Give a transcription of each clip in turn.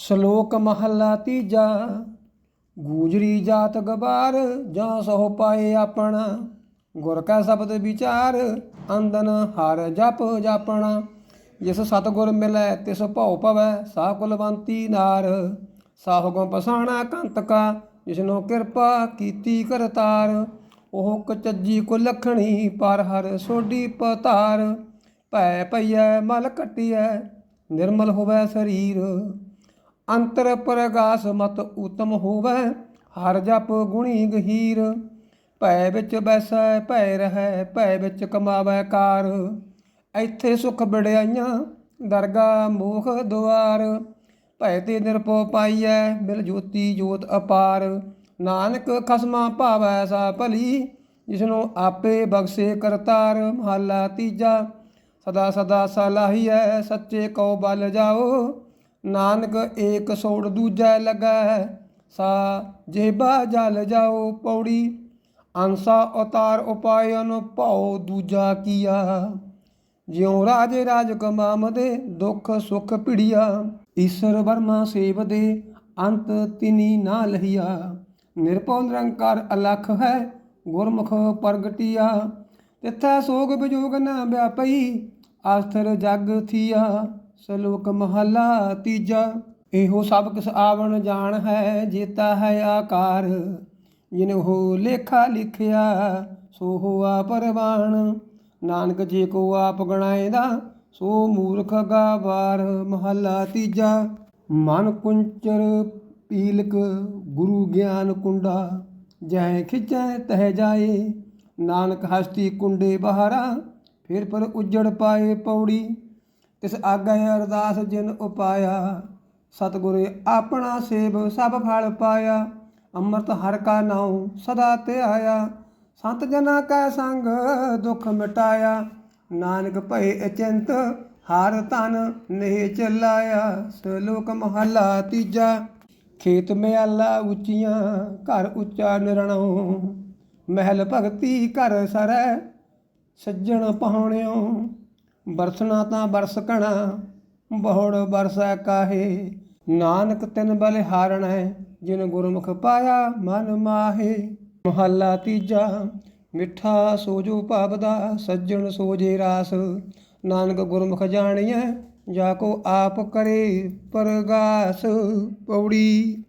ਸ਼ਲੋਕ ਮਹੱਲਾ ਤੀਜਾ, ਗੂਜਰੀ ਜਾਤ ਗਬਾਰ, ਜਾਂ ਸੋ ਪਾਏ ਆਪਣਾ। ਗੁਰ ਕਾ ਸ਼ਬਦ ਵਿਚਾਰ ਅੰਦਨ ਹਰ ਜਪ ਜਾਪਣਾ। ਜਿਸ ਸਤਗੁਰ ਮਿਲੈ, ਤਿਸ ਭਉ ਭਵੈ, ਸਾ ਕੁਲਵੰਤੀ ਨਾਰ। ਸਾਹੁ ਪਸਾਣਾ ਕੰਤਕਾ ਜਿਸਨੋ ਕਿਰਪਾ ਕੀਤੀ ਕਰਤਾਰ। ਉਹ ਕਚੱਜੀ ਕੋ ਲਖਣੀ, ਪਰ ਹਰ ਸੋਢੀ ਪਤਾਰ। ਭੈ ਪਈਐ ਮਲ ਕਟਿਐ ਨਿਰਮਲ ਹੋਵੇ ਸਰੀਰ। ਅੰਤਰ ਪ੍ਰਗਾਸ ਮਤ ਉਤਮ ਹੋਵੇ, ਹਰ ਜਪ ਗੁਣੀ ਗਹੀਰ। ਭੈ ਵਿੱਚ ਬੈਸੈ, ਭੈ ਰਹੈ, ਭੈ ਵਿੱਚ ਕਮਾਵੈ ਕਾਰ। ਇੱਥੇ ਸੁਖ ਬੜਿਆਈਆਂ, ਦਰਗਾ ਮੋਖ ਦੁਆਰ। ਭੈ ਤੇ ਨਿਰਭਉ ਪਾਈਐ, ਮਿਲ ਜੋਤੀ ਜੋਤ ਅਪਾਰ। ਨਾਨਕ ਖਸਮਾ ਭਾਵੈ ਸਾ ਭਲੀ, ਜਿਸਨੂੰ ਆਪੇ ਬਖਸ਼ੇ ਕਰਤਾਰ। ਮਹੱਲਾ ਤੀਜਾ, ਸਦਾ ਸਦਾ ਸਲਾਹੀਐ, ਸੱਚੇ ਕਉ ਬਲ ਜਾਓ। ਨਾਨਕ ਏਕ ਸੋੜ ਦੂਜੈ ਲੱਗੈ ਸਾ ਜੇਬਾ ਜਲ ਜਾਓ ਪੌੜੀ, ਅੰਸਾ ਉਤਾਰ ਉਪਾਇਨ ਭਉ ਦੂਜਾ ਕੀਆ। ਜਿਉ ਰਾਜੇ ਰਾਜ ਕਮਾਮ ਦੇ ਦੁੱਖ ਸੁਖ ਪਿੜੀਆ ਈਸ਼ਰ ਵਰਮਾ ਸੇਵ ਦੇ ਅੰਤ ਤਿਨੀ ਨਾ ਲਹੀਆ। ਨਿਰਭਉ ਨਿਰੰਕਾਰ ਅਲਖ ਹੈ, ਗੁਰਮੁਖ ਪ੍ਰਗਟਿਆ। ਤਿਥੈ ਸੋਗ ਵਿਜੋਗ ਨਾ ਵਿਆਪਈ, ਆਸਥਰ ਜਗ ਥੀਆ। ਸ਼ਲੋਕ ਮਹਲਾ ਤੀਜਾ, ਇਹੋ ਸਭ ਕਿਸ ਆਵਣ ਜਾਣ ਹੈ, ਜੇਤਾ ਹੈ ਆਕਾਰ। ਜਿਨ ਲੇਖਾ ਲਿਖਿਆ, ਸੋ ਹੋਆ ਪਰਵਾਣ। ਨਾਨਕ ਜੇ ਕੋ ਆਪ ਗਣਾਏਦਾ ਸੋ ਮੂਰਖ ਗਾਵਾਰ। ਮਹੱਲਾ ਤੀਜਾ, ਮਨ ਕੁੰਚਰ ਪੀਲਕ ਗੁਰੂ ਗਿਆਨ ਕੁੰਡਾ, ਜੈ ਖਿਚੈ ਤਹ ਜਾਏ। ਨਾਨਕ ਹਸਤੀ ਕੁੰਡੇ ਬਹਾਰਾ, ਫਿਰ ਪਰ ਉਜੜ ਪਾਏ ਪੌੜੀ। ਤਿਸ ਆਗੈ ਅਰਦਾਸ ਜਿਨ ਉਪਾਇਆ, ਸਤਿਗੁਰੇ ਆਪਣਾ ਸੇਵ ਸਭ ਫਲ ਪਾਇਆ, ਅੰਮ੍ਰਿਤ ਹਰ ਕਾ ਨਾਉ ਸਦਾ ਧਿਆਇਆ, ਸੰਤ ਜਨਾ ਕਾ ਸੰਗ ਦੁਖ ਮਿਟਾਇਆ, ਨਾਨਕ ਭਏ ਅਚਿੰਤ ਹਰ ਤਨ ਨੇ ਚਲਾਇਆ, ਸ਼ਲੋਕ ਮਹਲਾ ਤੀਜਾ, ਖੇਤ ਮਿਆਲਾ ਉੱਚੀਆਂ ਘਰ ਉੱਚਾ ਨਿਰਣੋ ਮਹਿਲ ਭਗਤੀ ਘਰ ਸਰੈ, ਸੱਜਣ ਪਹਾਉਣਿਓ ਬਰਸਣਾ ਤਾਂ ਬਰਸ ਕਣਾ ਬਹੁੜ ਬਰਸਾ ਕਾਹੇ? ਨਾਨਕ ਤਿਨ ਬਲ ਹਾਰਣੈ, ਜਿਨ ਗੁਰਮੁਖ ਪਾਇਆ ਮਨ ਮਾਹੇ। ਮਹੱਲਾ ਤੀਜਾ, ਮਿੱਠਾ ਸੋਜੋ ਭਾਵਦਾ ਸੱਜਣ ਸੋਜੇ ਰਾਸ। ਨਾਨਕ ਗੁਰਮੁਖ ਜਾਣੀਐ, ਜਾ ਕੋ ਆਪ ਕਰੇ ਪਰਗਾਸ। ਪੌੜੀ,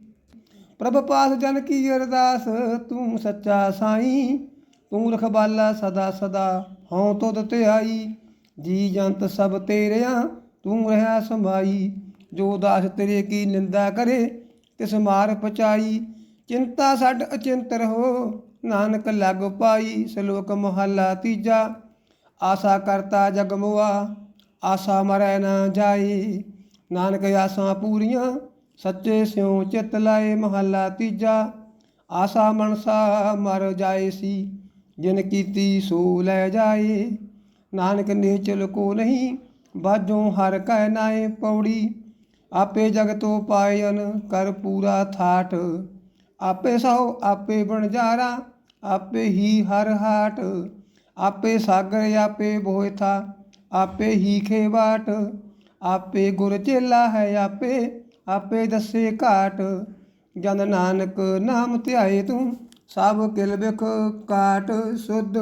ਪ੍ਰਭ ਪਾਸ ਜਨ ਕੀ ਅਰਦਾਸ, ਤੂੰ ਸੱਚਾ ਸਾਈ। ਤੂੰ ਰਖਬਾਲਾ ਸਦਾ ਸਦਾ, ਹਉ ਤੁਧ ਧਿਆਈ ਜੀ ਜੰਤ ਸਭ ਤੇਰਿਆ ਤੂੰ ਰਹਾ ਸਮਾਈ ਜੋ ਦਾਸ ਤੇਰੇ ਕੀ ਨਿੰਦਾ ਕਰੇ, ਤਿਸ ਮਾਰ ਪਚਾਈ। ਚਿੰਤਾ ਛੱਡ ਅਚਿੰਤ ਰਹੋ, ਨਾਨਕ ਲਗ ਪਾਈ, ਸ਼ਲੋਕ ਮਹੱਲਾ ਤੀਜਾ। ਆਸਾ ਕਰਤਾ ਜਗ ਮੁਆ, ਆਸਾ ਮਰੈ ਨਾ ਜਾਏ। ਨਾਨਕ ਆਸਾਂ ਪੂਰੀਆਂ, ਸੱਚੇ ਸਿਉ ਚਿਤ ਲਾਏ ਮਹੱਲਾ ਤੀਜਾ। ਆਸਾ ਮਨਸਾ ਮਰ ਜਾਏ ਸੀ, ਜਿਨ ਕੀਤੀ ਸੋ ਲੈ ਜਾਏ। ਨਾਨਕ ਨੇਚਲ ਕੋ ਨਹੀਂ ਬਾਜੋ ਹਰ ਕੈ ਨਾਏ ਪੌੜੀ। ਆਪੇ ਜਗਤੋ ਪਾਇਨ ਕਰ ਪੂਰਾ ਥਾਟ। ਆਪੇ ਸੋ, ਆਪੇ ਬਣਜਾਰਾ ਆਪੇ ਹੀ ਹਰ ਹਾਟ। ਆਪੇ ਸਾਗਰ, ਆਪੇ ਬੋਇਥਾ, ਆਪੇ ਹੀ ਖੇਵਾਟ। ਆਪੇ ਗੁਰ ਚੇਲਾ ਹੈ ਆਪੇ ਆਪੇ ਦੱਸੇ ਘਾਟ। ਜਨ ਨਾਨਕ ਨਾਮ ਧਿਆਏ ਤੂੰ, ਸਭ ਕਿਲ ਬਿਖ ਕਾਟ। ਸੁਧ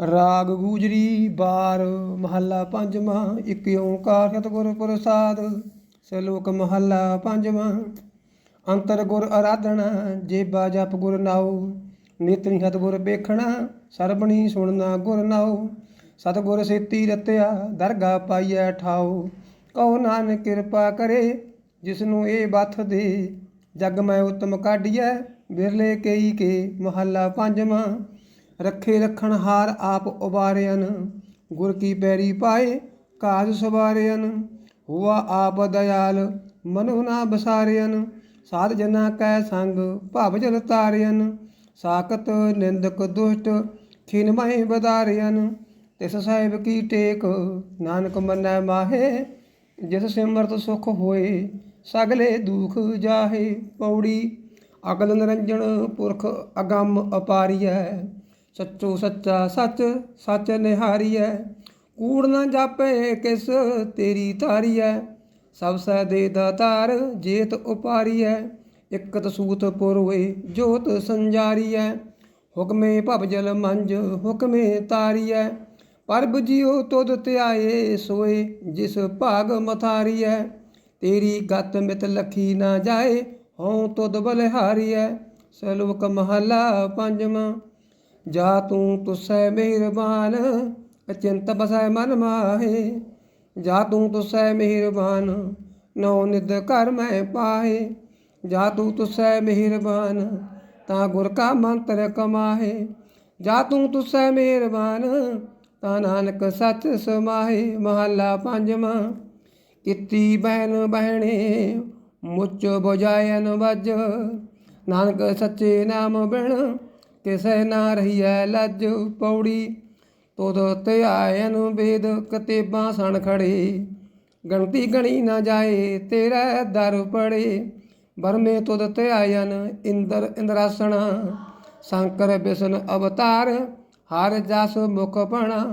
ਰਾਗ ਗੂਜਰੀ, ਬਾਰ, ਮਹੱਲਾ ਪੰਜਵਾਂ, ਇੱਕ ਓੰਕਾਰ ਸਤਿਗੁਰ ਪ੍ਰਸਾਦ, ਸ਼ਲੋਕ ਮਹੱਲਾ ਪੰਜਵਾਂ। ਅੰਤਰ ਗੁਰ ਆਰਾਧਣਾ ਜੇਬਾ ਜਪ ਗੁਰ ਨਾਉ, ਨੇਤਰੀ ਸਤਿਗੁਰ ਵੇਖਣਾ, ਸਰਬਣੀ ਸੁਣਨਾ ਗੁਰ ਨਾਉ। ਸਤਿਗੁਰ ਸੇਤੀ ਰਤਿਆ, ਦਰਗਾ ਪਾਈਐ ਠਾਉ। ਕਉ ਨਾਨਕ ਕਿਰਪਾ ਕਰੇ, ਜਿਸਨੂੰ ਇਹ ਬਥ ਦੇ। ਜਗ ਮੈਂ ਉਤਮ ਕਾਢੀਐ ਬਿਰਲੇ ਕਈ ਕੇ, ਮਹੱਲਾ ਪੰਜਵਾਂ। ਰੱਖੇ ਰੱਖਣ ਹਾਰ ਆਪ ਉਬਾਰਿਆਨ ਗੁਰ ਕੀ ਪੈਰੀ ਪਾਏ, ਕਾਜ ਸਵਾਰਿਆਨ ਹੁਆ ਆਪ ਦਇਆਲ, ਮਨੁ ਨਾ ਬਸਾਰਿਆਨ ਸਾਧ ਜਨਾ ਕੈ ਸੰਗ, ਭਵ ਜਲ ਤਾਰਿਆਨ ਸਾਕਤ ਨਿੰਦਕ ਦੁਸ਼ਟ, ਖਿਨ ਮਹਿ ਬਦਾਰਿਆਨ ਤਿਸ ਸਾਹਿਬ ਕੀ ਟੇਕ, ਨਾਨਕ ਮੰਨੈ ਮਾਹੇ। ਜਿਸ ਸਿਮਰਤ ਸੁਖ ਹੋਏ, ਸਗਲੇ ਦੁਖ ਜਾਹੇ। ਪੌੜੀ ਅਗਲ ਨਿਰੰਜਨ ਪੁਰਖ ਅਗੰਮ ਅਪਾਰੀਐ। ਸੱਚੋ ਸੱਚਾ ਸੱਚ ਸੱਚ ਨਿਹਾਰੀਐ। ਕੂੜ ਨਾ ਜਾਪੇ ਕਿਸ, ਤੇਰੀ ਧਾਰੀਐ। ਸਭ ਸੈ ਦੇ ਦਾਤਾਰ, ਜੇਤ ਉਪਾਰੀਐ। ਇਕਤ ਸੂਤ ਪੁਰਵੇ ਜੋਤ ਸੰਜਾਰੀਐ। ਹੁਕਮੇ ਭਵਜਲ ਮੰਜ, ਹੁਕਮੇ ਤਾਰੀਐ। ਪਰਬ ਜਿਉ ਤੁਧ ਧਿਆਏ, ਸੋਏ ਜਿਸ ਭਾਗ ਮਥਾਰੀਐ। ਤੇਰੀ ਗਤ ਮਿਤ ਲਖੀ ਨਾ ਜਾਏ, ਹਉ ਤੁਧ ਬਲਿਹਾਰੀਐ। ਸਲੋਕ ਮਹਲਾ ਪੰਜਵਾਂ। ਜਾ ਤੂੰ ਤੁਸੈ ਮਿਹਰਬਾਨ, ਅਚਿੰਤ ਬਸੈ ਮਨ ਮਾਹੇ। ਜਾ ਤੂੰ ਤੁਸੈ ਮਿਹਰਬਾਨ, ਨੌ ਨਿਦ ਕਰ ਮੈਂ ਪਾਹੇ। ਜਾ ਤੂੰ ਤੁਸੈ ਮਿਹਰਬਾਨ, ਤਾਂ ਗੁਰ ਕਾ ਮੰਤਰ ਕਮਾਹੇ। ਜਾ ਤੂੰ ਤੁਸੈ ਮਿਹਰਬਾਨ, ਤਾਂ ਨਾਨਕ ਸੱਚ ਸਮਾਹੇ। ਮਹੱਲਾ ਪੰਜਵਾਂ, ਕੀਤੀ ਬਹਿਨ ਬਹਿਣੇ, ਮੁੱਚ ਬੁਝਾਇਨ ਵਜ। ਨਾਨਕ ਸੱਚੇ ਨਾਮ ਬਿਨ ਕਿਸੈ ਨਾ ਰਹੀਐ ਲੱਜ ਪੌੜੀ, ਤੁਧ ਧਿਆਇਨ ਵੇਦ ਕਤੇਬਾਂ ਸਣ ਖੜੇ। ਗਣਤੀ ਗਣੀ ਨਾ ਜਾਏ ਤੇਰਾ ਦਰ ਪੜੇ ਬਰਮੇ ਤੁਦ ਧਿਆਇਨ ਇੰਦਰ ਇੰਦਰਾਸਣਾ। ਸ਼ੰਕਰ ਬਿਸ਼ਨ ਅਵਤਾਰ, ਹਰ ਜਸ ਮੁਖ ਪਣਾ।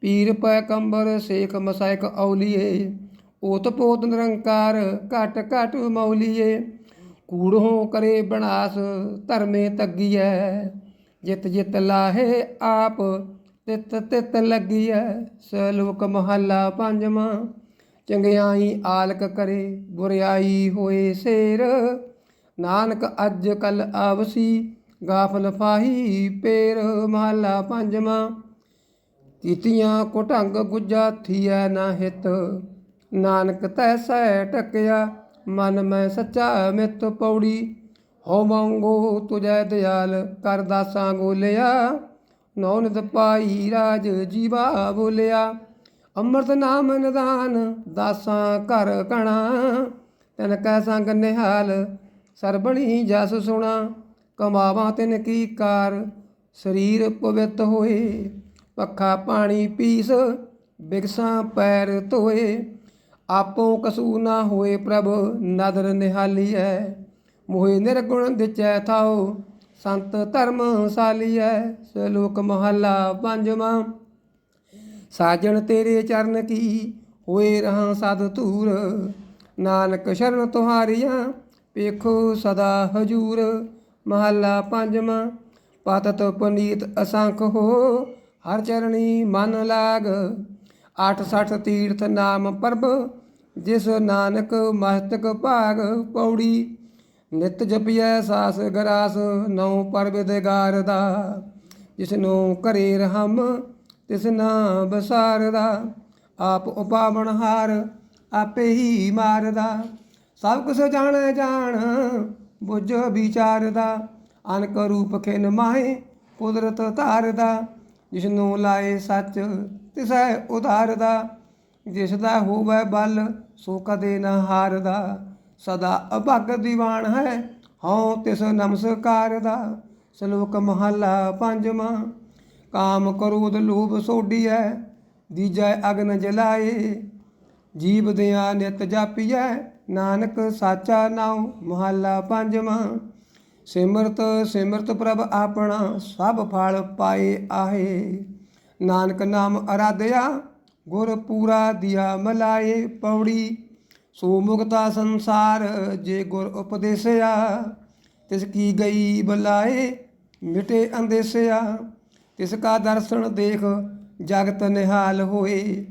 ਪੀਰ ਪੈਕੰਬਰ ਸੇਖ ਮਸਾਇਕ ਔਲੀਏ ਓਤ ਪੋਤ ਨਿਰੰਕਾਰ ਘਟ ਘਟ ਮੌਲੀਏ। ਕੂੜੋਂ ਕਰੇ ਬਨਾਸ ਧਰਮੇ ਤੱਗੀਐ। ਜਿਤ ਜਿਤ ਲਾਹੇ ਆਪ, ਤਿਤ ਤਿਤ ਲੱਗੀਐ ਸਲੋਕ ਮਹੱਲਾ ਪੰਜਵਾਂ। ਚੰਗਿਆਈ ਆਲਕ ਕਰੇ, ਬੁਰਿਆਈ ਹੋਏ ਸੇਰ। ਨਾਨਕ ਅੱਜ ਕਲ ਆਵਸੀ, ਗਾਫਲ ਫਾਹੀ ਪੇਰ। ਮਹੱਲਾ ਪੰਜਵਾਂ। ਕੀਤੀਆਂ ਕੋ ਗੁੱਜਾ ਥੀਐ ਨਾ ਹਿਤ। ਨਾਨਕ ਤੈਸੈ ਟਕਿਆ, ਮਨ ਮੈਂ ਸੱਚਾ ਮਿੱਤ ਪੌੜੀ। ਹੋ ਮੰਗੋ ਤੁਜੈ ਦਿਆਲ, ਕਰ ਦਾਸਾਂ ਗੋਲਿਆ। ਨੌ ਨਿਤ ਪਾਈ ਰਾਜ ਜੀਵਾ ਬੋਲਿਆ। ਅੰਮ੍ਰਿਤ ਨਾਮ ਨਿਦਾਨ ਦਾਸਾਂ ਘਰ ਕਣਾ। ਤਨ ਕੈ ਸੰਗ ਨਿਹਾਲ ਸਰਬਣੀ ਜਸ ਸੁਣਾ। ਕਮਾਵਾਂ ਤਿਨ ਕੀ ਕਾਰ, ਸਰੀਰ ਪਵਿੱਤ ਹੋਏ। ਪੱਖਾ ਪਾਣੀ ਪੀਸ, ਬਿਗਸਾਂ ਪੈਰ ਧੋਏ। ਆਪੋ ਕਸੂ ਨਾ ਹੋਏ ਪ੍ਰਭ, ਨਦਰ ਨਿਹਾਲੀਐ। ਮੋਹਿ ਨਿਰਗੁਣ ਦਿਚੈ ਥਾਉ, ਸੰਤ ਧਰਮ ਸਾਲੀਐ, ਸਲੋਕ ਮਹੱਲਾ ਪੰਜਵਾਂ। ਸਾਜਣ ਤੇਰੇ ਚਰਨ ਕੀ, ਹੋਏ ਰਹਾ ਸਦ ਧੂਰ। ਨਾਨਕ ਸ਼ਰਨ ਤੁਹਾਰੀਆਂ, ਵੇਖੋ ਸਦਾ ਹਜੂਰ। ਮਹੱਲਾ ਪੰਜਵਾਂ, ਪਤਤ ਪੁਨੀਤ ਅਸੰਖ ਹੋ, ਹਰ ਚਰਣੀ ਮਨ ਲਾਗ। 86 ਤੀਰਥ ਨਾਮ ਪਰਬ, ਜਿਸ ਨਾਨਕ ਮਸਤਕ ਭਾਗ ਪੌੜੀ। ਨਿਤ ਜਪਿਐ ਸਾਸ ਗਰਾਸ ਨਉ ਪਰਬਿਦ ਗਾਰਦਾ ਜਿਸ ਨੂੰ ਘਰੇ ਰਹਮ ਤਿਸ ਨਾ ਬਸਾਰਦਾ ਆਪ ਉਪਾਵਣ ਹਾਰ, ਆਪੇ ਹੀ ਮਾਰਦਾ ਸਭ ਕੁਛ ਜਾਣੈ ਜਾਣ, ਬੁੱਝ ਵਿਚਾਰਦਾ ਅਨਕ ਰੂਪ ਖਿਨ ਮਾਹੇ, ਕੁਦਰਤ ਧਾਰਦਾ ਜਿਸ ਨੂੰ ਲਾਏ ਸੱਚ, ਤਿਸੈ ਉਧਾਰਦਾ ਜਿਸ ਦਾ ਹੋਵੇ ਬਲ, ਸੋ ਕਦੇ ਨਾ ਹਾਰਦਾ। ਸਦਾ ਅਭਗ ਦੀਵਾਨ ਹੈ, ਹਉ ਤਿਸ ਨਮਸਕਾਰ ਦਾ। ਸ਼ਲੋਕ ਮਹੱਲਾ ਪੰਜਵਾਂ, ਕਾਮ ਕਰੋਧ ਲੋਭ ਸੋਡੀਐ, ਦੀਜੈ ਅਗਨ ਜਲਾਏ। ਜੀਵ ਦਿਆਂ ਨਿਤ ਜਾਪੀਐ, ਨਾਨਕ ਸਾਚਾ ਨਾਉ। ਮਹੱਲਾ ਪੰਜਵਾਂ, ਸਿਮਰਤ ਸਿਮਰਤ ਪ੍ਰਭ ਆਪਣਾ, ਸਭ ਫਲ ਪਾਏ ਆਹੇ। ਨਾਨਕ ਨਾਮ ਅਰਾਧਿਆ, ਗੁਰ ਪੂਰਾ ਦਿਆ ਮਲਾਏ। ਪੌੜੀ ਸੋ ਮੁਕਤਾ ਸੰਸਾਰ ਜੇ ਗੁਰ ਉਪਦੇਸਿਆ, ਤਿਸ ਕੀ ਗਈ ਬਲਾਏ ਮਿਟੇ ਅੰਦੇਸਿਆ। ਤਿਸ ਕਾ ਦਰਸ਼ਨ ਦੇਖ ਜਗਤ ਨਿਹਾਲ ਹੋਏ,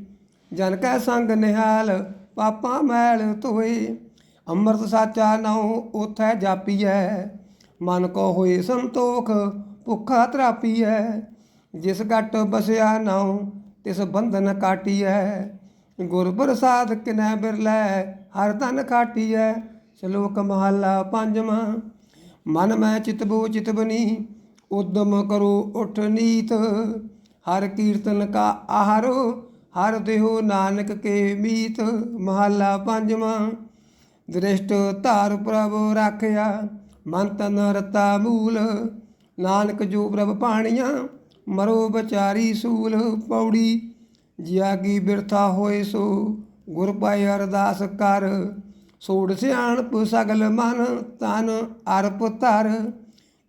ਜਨ ਕੈ ਸੰਗ ਨਿਹਾਲ ਪਾਪਾਂ ਮੈਲ ਧੋਏ। ਅੰਮ੍ਰਿਤ ਸਾਚਾ ਨਾਉ ਉਥੈ ਜਾਪੀਐ, ਮਨ ਕੋ ਹੋਏ ਸੰਤੋਖ ਭੁੱਖਾ ਤਰਾਪੀਐ। ਜਿਸ ਘਟ ਬਸਿਆ ਨਾਉ, ਤਿਸ ਬੰਧਨ ਕਾਟੀਐ। ਗੁਰ ਪ੍ਰਸਾਦ ਕਿਨੈ ਬਿਰਲੈ, ਹਰ ਤਨ ਕਾਟੀਐ ਸ਼ਲੋਕ ਮਹੱਲਾ ਪੰਜਵਾਂ। ਮਨ ਮੈਂ ਚਿਤਬੋ ਚਿਤਬਨੀ ਉਦਮ ਕਰੋ ਉਠ ਨੀਤ। ਹਰ ਕੀਰਤਨ ਕਾ ਆਹਾਰੋ, ਹਰ ਦੇਹੋ ਨਾਨਕ ਕੇ ਮੀਤ। ਮਹੱਲਾ ਪੰਜਵਾਂ। ਦ੍ਰਿਸ਼ਟ ਧਾਰ ਪ੍ਰਭ ਰਾਖਿਆ, ਮਨ ਤਨ ਰਤਾ ਮੂਲ। ਨਾਨਕ ਜੋ ਪ੍ਰਭ ਪਾਣੀਆਂ, ਮਰੋ ਵਿਚਾਰੀ ਸੂਲ, ਪੌੜੀ ਜਿਆਗੀ ਬਿਰਥਾ ਹੋਏ ਸੋ, ਗੁਰ ਪਾਏ ਅਰਦਾਸ ਕਰ। ਸੋੜ ਸਿਆਣਪ ਸਗਲ ਮਨ, ਤਨ ਅਰਪ ਧਰ।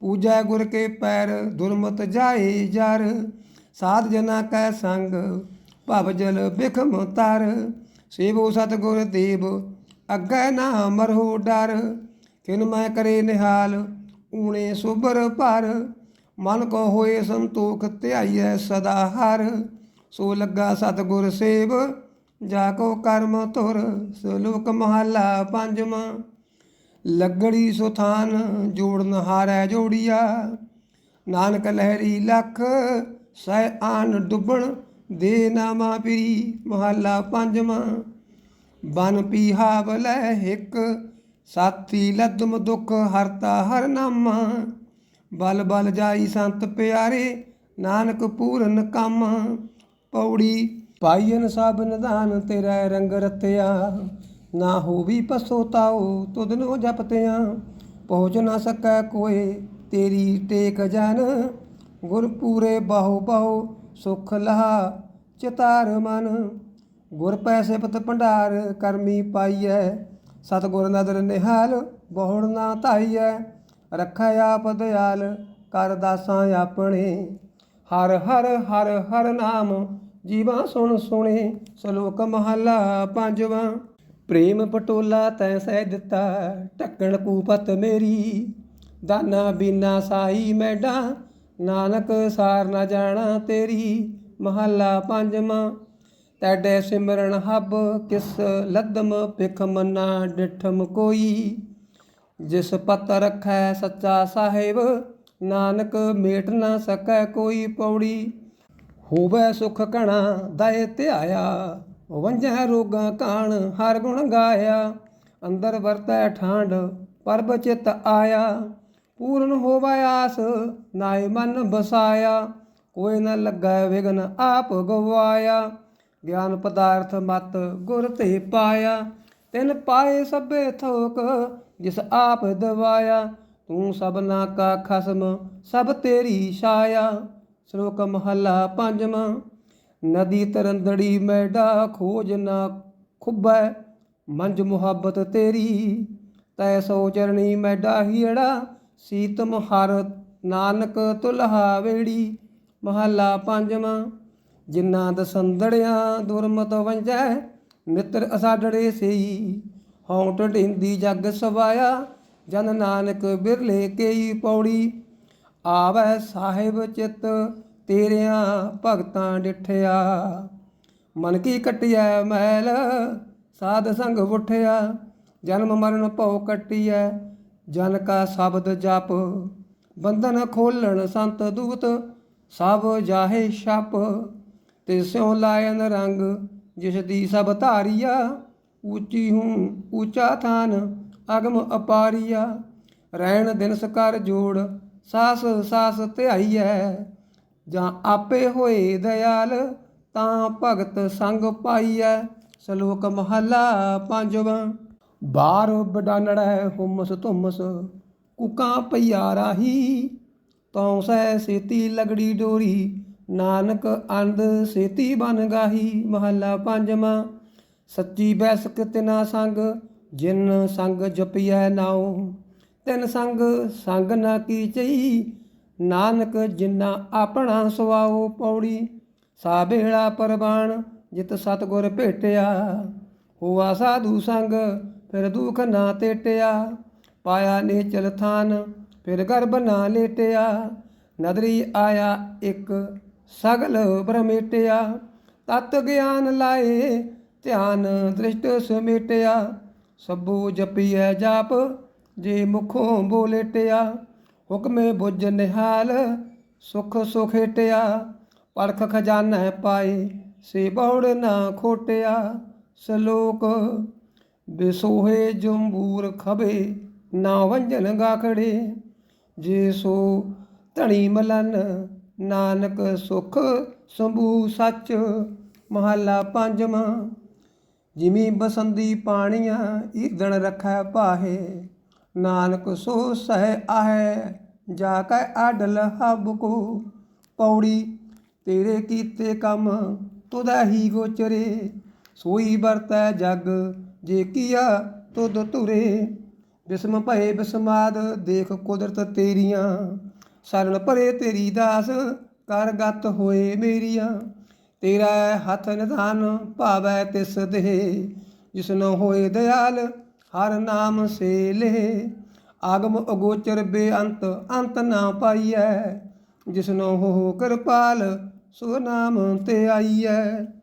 ਪੂਜੈ ਗੁਰ ਕੇ ਪੈਰ, ਦੁਰਮਤ ਜਾਏ ਜਰ। ਸਾਧ ਜਨਾ ਕੈ ਸੰਗ, ਭਵ ਜਲ ਬਿਖਮ ਤਰ। ਸੇਵੋ ਸਤਗੁਰ ਦੇਵ, ਅੱਗੇ ਨਾ ਮਰੋ ਡਰ। ਕਿਨ ਮੈਂ ਕਰੇ ਨਿਹਾਲ, ਊਣੇ ਸੁਬਰ ਭਰ। ਮਨ ਕੋ ਹੋਏ ਸੰਤੋਖ, ਧਿਆਈਐ ਸਦਾ ਹਰ। ਸੋ ਲੱਗਾ ਸਤਿਗੁਰ ਸੇਵ, ਜਾ ਕੋ ਕਰਮ ਧੁਰ ਸਲੋਕ ਮਹਲਾ ਪੰਜਵਾਂ ਲੱਗੜੀ ਸੁਥਾਨ ਜੋੜਨ ਹਾਰੈ ਜੋੜੀਆ। ਨਾਨਕ ਲਹਿਰੀ ਲੱਖ, ਸਹਿ ਆਨ ਡੁੱਬਣ, ਦੇ ਨਾਮਾ ਪੀਰੀ ਮਹੱਲਾ ਪੰਜਵਾਂ ਬਨ ਪੀਹਾ ਬਲੈ ਹਿਕ, ਸਾਥੀ ਲਦਮ ਦੁਖ ਹਰਤਾ ਹਰ ਨਾਮਾ। ਬਲ ਬਲ ਜਾਈ ਸੰਤ ਪਿਆਰੇ, ਨਾਨਕ ਪੂਰਨ ਕੰਮ। ਪੌੜੀ ਪਾਈਨ ਸਭ ਨਿਧਾਨ ਤੇਰਾ ਰੰਗ ਰਤਿਆ। ਨਾ ਹੋਵੀ ਪਸੋਤਾਓ ਤੁਧ ਨੂੰ ਜਪਤਿਆਂ। ਪਹੁੰਚ ਨਾ ਸਕੈ ਕੋਏ ਤੇਰੀ ਟੇਕ ਜਨ। ਗੁਰ ਪੂਰੇ ਬਾਹੋ ਬਾਹੋ ਸੁਖ ਲਹਾ ਚਿਤਾਰ ਮਨ। ਗੁਰ ਪੈਸੇ ਪਤ ਭੰਡਾਰ ਕਰਮੀ ਪਾਈਐ। ਸਤਗੁਰ ਨਦਰ ਨਿਹਾਲ ਬਹੁੜ ਨਾ ਧਾਈਐ। ਰੱਖੈ ਆਪ ਦਿਆਲ ਕਰ ਦਾਸਾਂ ਆਪਣੇ। ਹਰ ਹਰ ਹਰ ਹਰ ਨਾਮ ਜੀਵਾ ਸੁਣ ਸੁਣੇ, ਸ਼ਲੋਕ ਮਹਲਾ ਪੰਜਵਾਂ। ਪ੍ਰੇਮ ਪਟੋਲਾ ਤੈ ਸਹਿ ਦਿੱਤਾ, ਢੱਕਣ ਕੂਪਤ ਮੇਰੀ। ਦਾਨਾ ਬਿਨਾ ਸਾਈ ਮੈਡਾ, ਨਾਨਕ ਸਾਰ ਨਾ ਜਾਣਾ ਤੇਰੀ। ਮਹੱਲਾ ਪੰਜਵਾਂ, ਤੈਡੇ ਸਿਮਰਨ ਹੱਬ ਕਿਸ ਲੱਦਮ ਭਿਖ ਮੰਨਾ ਡਿਠਮ ਕੋਈ। ਜਿਸ ਪਤ ਰਖੈ ਸੱਚਾ ਸਾਹਿਬ, ਨਾਨਕ ਮੇਟ ਨਾ ਸਕੈ ਕੋਈ ਪੌੜੀ। ਹੋਵੇ ਸੁਖ ਘਣਾ ਦਇ ਧਿਆਇਆ ਵੰਜੈ ਰੋਗਾਂ ਕਾਣ ਹਰ ਗੁਣ ਗਾਇਆ। ਅੰਦਰ ਵਰਤੈ ਠਾਂਡ ਪਰਬ ਚਿਤ ਆਇਆ। ਪੂਰਨ ਹੋਵੇ ਆਸ ਨਾਏ ਮਨ ਬਸਾਇਆ। ਕੋਈ ਨ ਲੱਗੈ ਵਿਗਨ ਆਪ ਗਵਾਇਆ। ਗਿਆਨ ਪਦਾਰਥ ਮਤ ਗੁਰ ਤੇ ਪਾਇਆ। ਤਿਨ ਪਾਏ ਸਭੇ ਥੋਕ, ਜਿਸ ਆਪ ਦਵਾਇਆ। ਤੂੰ ਸਭਨਾ ਕਾ ਖਸਮ, ਸਭ ਤੇਰੀ ਛਾਇਆ। ਸ਼ਲੋਕ ਮਹੱਲਾ ਪੰਜਵਾਂ, ਨਦੀ ਤਰੰਦੜੀ ਮੈਡਾ ਖੋਜ ਨਾ ਖੁੱਬੈ ਮੰਜ ਮੁਹੱਬਤ ਤੇਰੀ, ਤੈ ਸੋ ਚਰਣੀ ਮੈਡਾ ਹੀੜਾ, ਸੀਤਮ ਹਰ ਨਾਨਕ ਤੁਲਹਾ ਵੇੜੀ। ਮਹੱਲਾ ਪੰਜਵਾਂ ਜਿਨ੍ਹਾਂ ਦਸੰਦੜਿਆਂ ਦੁਰਮਤ ਵੰਜੈ, ਮਿੱਤਰ ਅਸਾਡੜੇ ਸਈ। ਹਉ ਢਿੰਦੀ ਜਗ ਸਵਾਇਆ, ਜਨ ਨਾਨਕ ਬਿਰਲੇ ਕੇਈ ਪੌੜੀ। ਆਵੈ ਸਾਹਿਬ ਚਿਤ, ਤੇਰਿਆਂ ਭਗਤਾਂ ਡਿਠਿਆ। ਮਨ ਕੀ ਕਟਿਐ ਮੈਲ, ਸਾਧ ਸੰਗ ਉਠਿਆ। ਜਨਮ ਮਰਨ ਭਉ ਕਟਿਐ, ਜਨ ਕਾ ਸ਼ਬਦ ਜਪ। ਬੰਧਨ ਖੋਲਣ ਸੰਤ ਦੂਤ, ਸਭ ਜਾਹੇ ਛਪ। ਤੇ ਸਿਉ ਲਾਇਨ ਰੰਗ, ਜਿਸ ਦੀ ਸਭ ਧਾਰੀਆ। ਉੱਚੀ ਹੂੰ ਉੱਚਾ ਥਾਨ, ਅਗਮ ਅਪਾਰੀਆ। ਰਹਿਣ ਦਿਨ ਕਰ ਜੋੜ ਸਾਸ ਸਾਸ ਧਿਆਈਐ ਜਾਂ ਆਪੇ ਹੋਏ ਦਿਆਲ ਤਾਂ ਭਗਤ ਸੰਗ ਪਾਈਐ ਸ਼ਲੋਕ ਮਹਲਾ ਪੰਜਵਾਂ। ਬਾਰ ਬਡਾਨੜੈ ਹੁਮਸ ਧੁਮਸ, ਕੁਕਾਂ ਪਈਆ ਰਾਹੀ ਤਉ ਸੈ ਸੇਤੀ ਲਗੜੀ ਡੋਰੀ, ਨਾਨਕ ਅੰਧ ਸੇਤੀ ਬਨ ਗਾਹੀ। ਮਹੱਲਾ ਪੰਜਵਾਂ। ਸੱਚੀ ਬੈਸਕ ਤਿਨਾ ਸੰਗ, ਜਿਨ ਸੰਗ ਜਪਿਐ ਨਾਉ। ਤਿਨ ਸੰਗ ਸੰਗ ਨਾ ਕੀਚਈ ਨਾਨਕ ਜਿਨਾ ਆਪਣਾ ਸੁਆਉ ਪੌੜੀ ਸਾ ਬੇੜਾ ਜਿਤ ਸਤਗੁਰ ਭੇਟਿਆ। ਹੋਆ ਸਾਧੂ ਸੰਗ, ਫਿਰ ਦੁਖ ਨਾ ਤੇਟਿਆ। ਪਾਇਆ ਨੇਚਲ ਥਾਨ, ਫਿਰ ਗਰਭ ਨਾ ਲੇਟਿਆ। ਨਦਰੀ ਆਇਆ ਇੱਕ, ਸਗਲ ਬ੍ਰਹਮੇਟਿਆ ਤਤ ਗਿਆਨ ਲਾਏ, ਧਿਆਨ ਦ੍ਰਿਸ਼ਟ ਸਮੇਟਿਆ। ਸਭੂ ਜਪੀਐ ਜਾਪ ਜੇ ਮੁਖੋਂ ਬੋਲੇਟਿਆ, ਹੁਕਮੇ ਬੁੱਝ ਨਿਹਾਲ, ਸੁਖ ਸੁਖੇਟਿਆ ਪਰਖ ਖਜ਼ਾਨਾ ਪਾਏ ਸੇ ਬੌੜ ਨਾ ਖੋਟਿਆ, ਸ਼ਲੋਕ, ਬਿਸੋਹੇ ਜੰਬੂਰ ਖਬੇ, ਨਾ ਵੰਜਨ ਗਾਖੜੇ, ਜੇ ਸੋ ਧਣੀ ਮਲਨ, ਨਾਨਕ ਸੁਖ ਸੰਭੂ ਸੱਚ, ਮਹੱਲਾ ਪੰਜਵਾਂ, ਜਿਮੀ ਬਸੰਦੀ ਪਾਣੀਆਂ ਈਦਣ ਰਖੈ ਪਾਹੇ ਨਾਨਕ ਸੋ ਸਹਿ ਆਹੈ, ਜਾ ਕੈ ਆਡਲ ਹਬ ਕੋ। ਪੌੜੀ, ਤੇਰੇ ਕੀਤੇ ਕੰਮ ਤੁਦਾ ਹੀ ਗੋਚਰੇ। ਸੋਈ ਵਰਤੈ ਜਗ, ਜੇ ਕੀਆ ਤੁਧ ਧੁਰੇ। ਬਿਸਮ ਭਏ ਬਿਸਮਾਦ, ਦੇਖ ਕੁਦਰਤ ਤੇਰੀਆਂ। ਸਰਣ ਭਰੇ ਤੇਰੀ ਦਾਸ, ਕਰ ਗਤ ਹੋਏ ਮੇਰੀਆਂ। ਤੇਰਾ ਹੱਥ ਨਿਧਾਨ ਭਾਵੈ ਤਿਸ ਦੇ ਜਿਸਨੋ ਹੋਏ ਦਿਆਲ ਹਰ ਨਾਮ ਸੇ ਲੇ ਆਗਮ ਅਗੋਚਰ ਬੇਅੰਤ, ਅੰਤ ਨਾ ਪਾਈਐ, ਜਿਸਨੋ ਹੋ ਕਿਰਪਾਲ, ਸੋ ਨਾਮ ਤੇ ਆਈਐ।